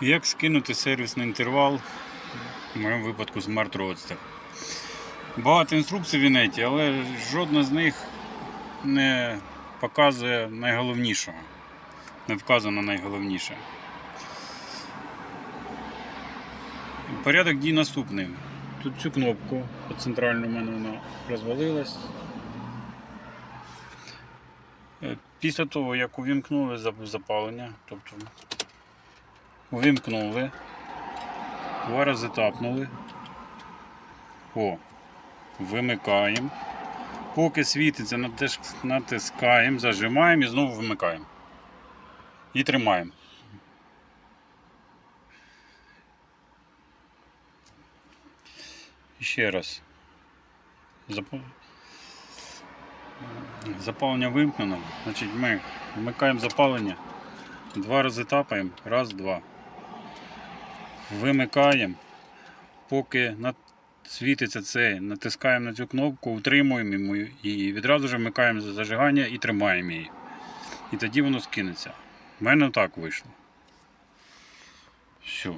Як скинути сервісний інтервал, в моєму випадку Smart Roadster. Багато інструкцій в інеті, але жодна з них не показує найголовнішого. Не вказано найголовніше. Порядок дій наступний. Тут цю кнопку центральну в мене вона розвалилась. Е, Після того, як увімкнули запалення, тобто увімкнули, два рази тапнули. О, вимикаємо. Поки світиться, натис- натискаємо, зажимаємо і знову вимикаємо. І тримаємо. Ще раз. Запалення вимкнено. Значить, ми вмикаємо запалення. Два рази тапаємо. Раз, два. Вимикаємо. Поки світиться це, натискаємо на цю кнопку, утримуємо її відразу ж вмикаємо зажигання і тримаємо її. І тоді воно скинеться. У мене так вийшло. Все.